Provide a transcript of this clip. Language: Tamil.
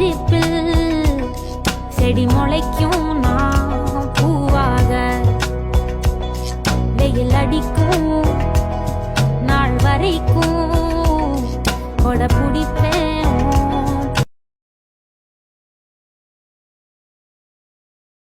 நெருப்பில் செடி முளைக்கும் நான் பூவாக. வெயில் அடிக்கும் நாள் வரைக்கும். கொடப்பு